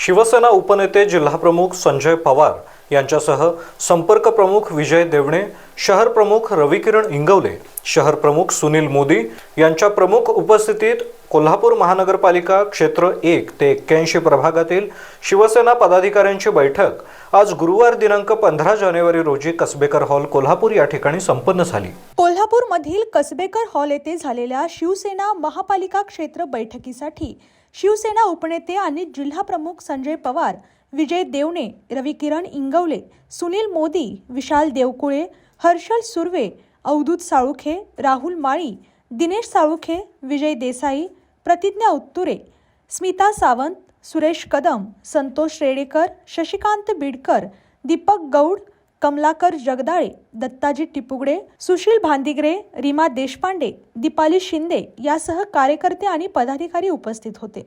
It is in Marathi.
शिवसेना उपनेते जिल्हाप्रमुख संजय पवार यांच्यासह संपर्क प्रमुख विजय देवणे शहर प्रमुख रविकिरण इंगवले शहर प्रमुख सुनील मोदी यांच्या प्रमुख उपस्थितीत कोल्हापूर महानगरपालिका क्षेत्र एक ते एक्क्याऐंशी प्रभागातील शिवसेना पदाधिकाऱ्यांची बैठक. आज गुरुवार दिनांक पंधरा जानेवारी रोजी कसबेकर हॉल कोल्हापूर या ठिकाणी संपन्न झाली. कोल्हापूरमधील कसबेकर हॉल येथे झालेल्या शिवसेना महापालिका क्षेत्र बैठकीसाठी शिवसेना उपनेते आणि जिल्हा प्रमुख संजय पवार विजय देवणे रविकिरण इंगवले सुनील मोदी विशाल देवकुळे हर्षल सुर्वे अवधूत साळुखे राहुल माळी दिनेश साळुखे विजय देसाई प्रतिज्ञा उत्तुरे स्मिता सावंत सुरेश कदम संतोष रेडेकर शशिकांत बिडकर दीपक गौड कमलाकर जगदाळे दत्ताजी टिपुगडे सुशील भांदिगरे रीमा देशपांडे दीपाली शिंदे यासह कार्यकर्ते आणि पदाधिकारी उपस्थित होते.